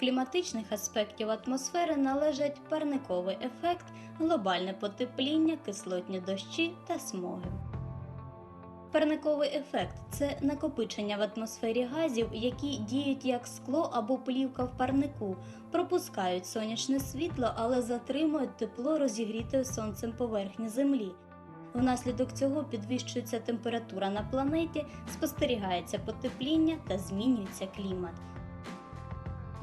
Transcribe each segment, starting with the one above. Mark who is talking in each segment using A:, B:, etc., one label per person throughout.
A: кліматичних аспектів атмосфери належать парниковий ефект, глобальне потепління, кислотні дощі та смоги. Парниковий ефект це накопичення в атмосфері газів, які діють як скло або плівка в парнику, пропускають сонячне світло, але затримують тепло розігрітої сонцем поверхні Землі. Внаслідок цього підвищується температура на планеті, спостерігається потепління та змінюється клімат.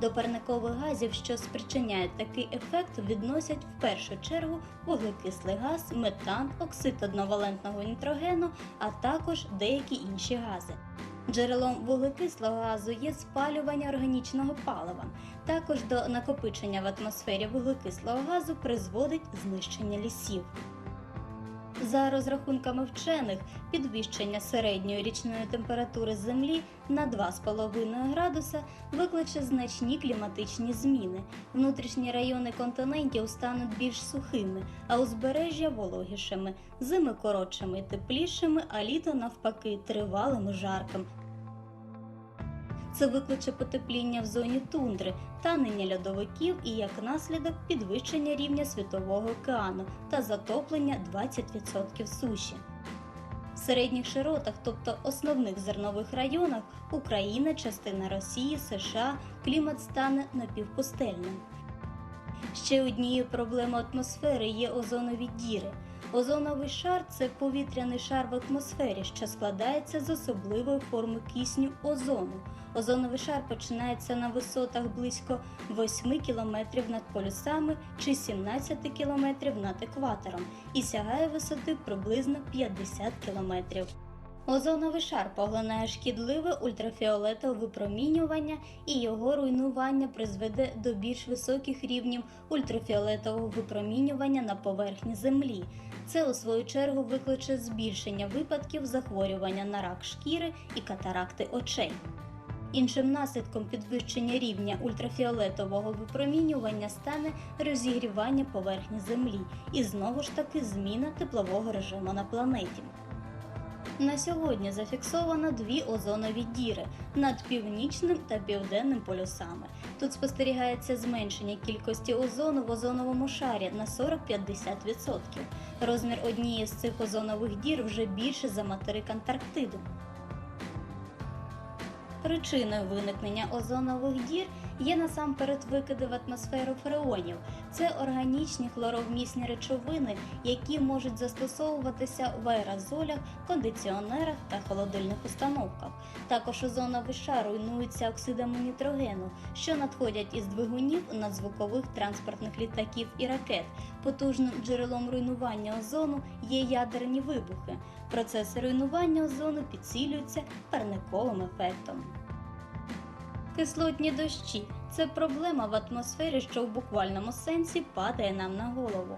A: До парникових газів, що спричиняють такий ефект, відносять в першу чергу вуглекислий газ, метан, оксид одновалентного нітрогену, а також деякі інші гази. Джерелом вуглекислого газу є спалювання органічного палива. Також до накопичення в атмосфері вуглекислого газу призводить знищення лісів. За розрахунками вчених, підвищення середньої річної температури Землі на 2,5 градуса викличе значні кліматичні зміни. Внутрішні райони континентів стануть більш сухими, а узбережжя вологішими, зими коротшими і теплішими, а літо навпаки тривалим і жарким. Це викличе потепління в зоні тундри, танення льодовиків і як наслідок підвищення рівня світового океану та затоплення 20% суші. В середніх широтах, тобто основних зернових районах, Україна, частина Росії, США, клімат стане напівпустельним. Ще однією проблемою атмосфери є озонові діри. Озоновий шар це повітряний шар в атмосфері, що складається з особливої форми кисню озону. Озоновий шар починається на висотах близько 8 км над полюсами чи 17 км над екватором і сягає висоти приблизно 50 км. Озоновий шар поглинає шкідливе ультрафіолетове випромінювання і його руйнування призведе до більш високих рівнів ультрафіолетового випромінювання на поверхні Землі. Це у свою чергу викличе збільшення випадків захворювання на рак шкіри і катаракти очей. Іншим наслідком підвищення рівня ультрафіолетового випромінювання стане розігрівання поверхні Землі і знову ж таки зміна теплового режиму на планеті. На сьогодні зафіксовано дві озонові діри над північним та південним полюсами. Тут спостерігається зменшення кількості озону в озоновому шарі на 40-50%. Розмір однієї з цих озонових дір вже більше за материк Антарктиди. Причиною виникнення озонових дір є насамперед викиди в атмосферу фреонів. Це органічні хлоровмісні речовини, які можуть застосовуватися в аерозолях, кондиціонерах та холодильних установках. Також озоновий шар руйнується оксидами нітрогену, що надходять із двигунів надзвукових транспортних літаків і ракет. Потужним джерелом руйнування озону є ядерні вибухи. Процеси руйнування озону підсилюються парниковим ефектом. Кислотні дощі це проблема в атмосфері, що в буквальному сенсі падає нам на голову.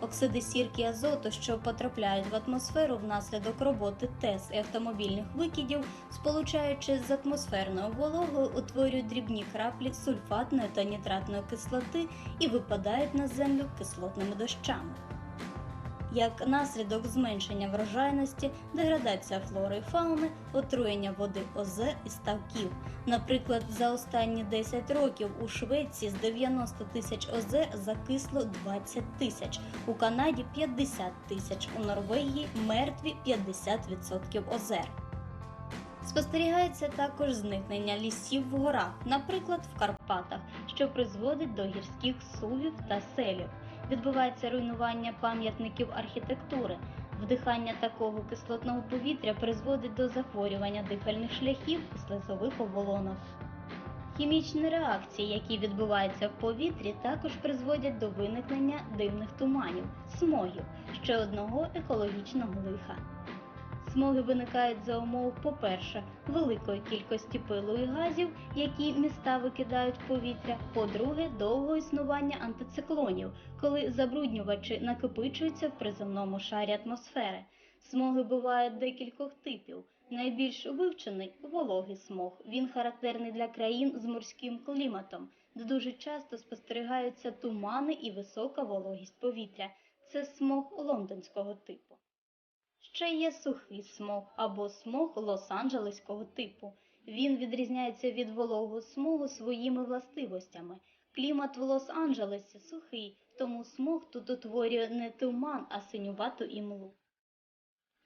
A: Оксиди сірки азоту, що потрапляють в атмосферу внаслідок роботи ТЕС і автомобільних викидів, сполучаючись з атмосферною вологою, утворюють дрібні краплі сульфатної та нітратної кислоти і випадають на землю кислотними дощами. Як наслідок зменшення врожайності, деградація флори і фауни, отруєння води озер і ставків. Наприклад, за останні 10 років у Швеції з 90 тисяч озер закисло 20 тисяч, у Канаді 50 тисяч, у Норвегії мертві 50% озер. Спостерігається також зникнення лісів в горах, наприклад, в Карпатах, що призводить до гірських сувів та селів. Відбувається руйнування пам'ятників архітектури. Вдихання такого кислотного повітря призводить до захворювання дихальних шляхів і слизових оболонок. Хімічні реакції, які відбуваються в повітрі, також призводять до виникнення димних туманів, смогів, ще одного екологічного лиха. Смоги виникають за умов, по-перше, великої кількості пилу і газів, які міста викидають в повітря. По-друге, довгого існування антициклонів, коли забруднювачі накопичуються в приземному шарі атмосфери. Смоги бувають декількох типів. Найбільш вивчений вологий смог. Він характерний для країн з морським кліматом, де дуже часто спостерігаються тумани і висока вологість повітря. Це смог лондонського типу. Ще є сухий смог або смог Лос-Анджелеського типу. Він відрізняється від вологого смогу своїми властивостями. Клімат в Лос-Анджелесі сухий, тому смог тут утворює не туман, а синювату імлу.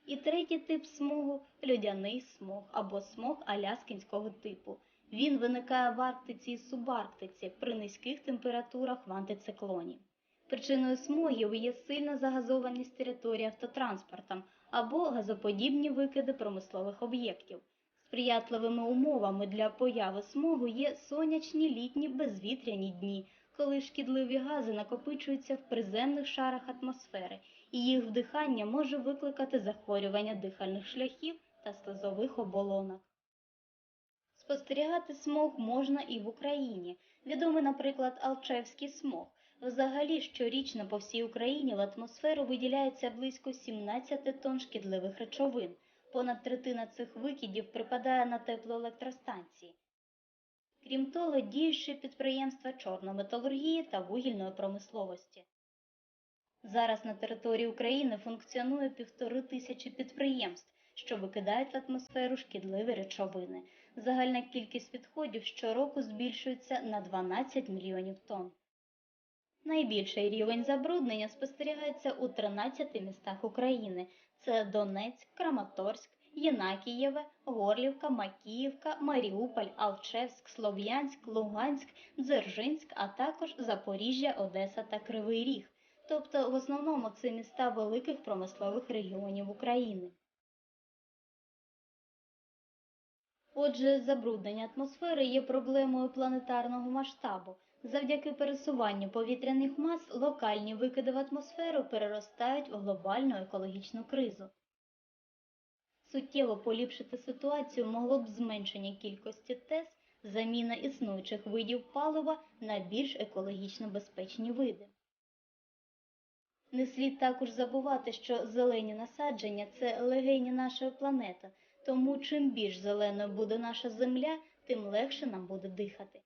A: І третій тип смогу льодяний смог або смог аляскінського типу. Він виникає в Арктиці і субарктиці при низьких температурах в антициклоні. Причиною смогів є сильна загазованість території автотранспортом або газоподібні викиди промислових об'єктів. Сприятливими умовами для появи смогу є сонячні літні безвітряні дні, коли шкідливі гази накопичуються в приземних шарах атмосфери, і їх вдихання може викликати захворювання дихальних шляхів та слизових оболонок. Спостерігати смог можна і в Україні. Відомий, наприклад, Алчевський смог. Взагалі, щорічно по всій Україні в атмосферу виділяється близько 17 тонн шкідливих речовин. Понад третина цих викидів припадає на теплоелектростанції. Крім того, діючі підприємства чорнометалургії та вугільної промисловості. Зараз на території України функціонує півтори тисячі підприємств, що викидають в атмосферу шкідливі речовини. Загальна кількість відходів щороку збільшується на 12 мільйонів тонн. Найбільший рівень забруднення спостерігається у 13 містах України. Це Донецьк, Краматорськ, Єнакієве, Горлівка, Макіївка, Маріуполь, Алчевськ, Слов'янськ, Луганськ, Дзержинськ, а також Запоріжжя, Одеса та Кривий Ріг. Тобто в основному це міста великих промислових регіонів України. Отже, забруднення атмосфери є проблемою планетарного масштабу. Завдяки пересуванню повітряних мас локальні викиди в атмосферу переростають у глобальну екологічну кризу. Суттєво поліпшити ситуацію могло б зменшення кількості ТЕС, заміна існуючих видів палива на більш екологічно безпечні види. Не слід також забувати, що зелені насадження це легені нашої планети, тому чим більш зеленою буде наша земля, тим легше нам буде дихати.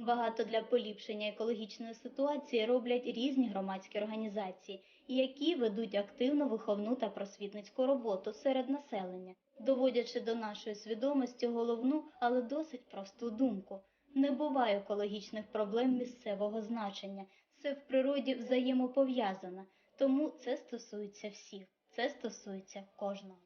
A: Багато для поліпшення екологічної ситуації роблять різні громадські організації, які ведуть активну виховну та просвітницьку роботу серед населення, доводячи до нашої свідомості головну, але досить просту думку. Не буває екологічних проблем місцевого значення, все в природі взаємопов'язано, тому це стосується всіх, це стосується кожного.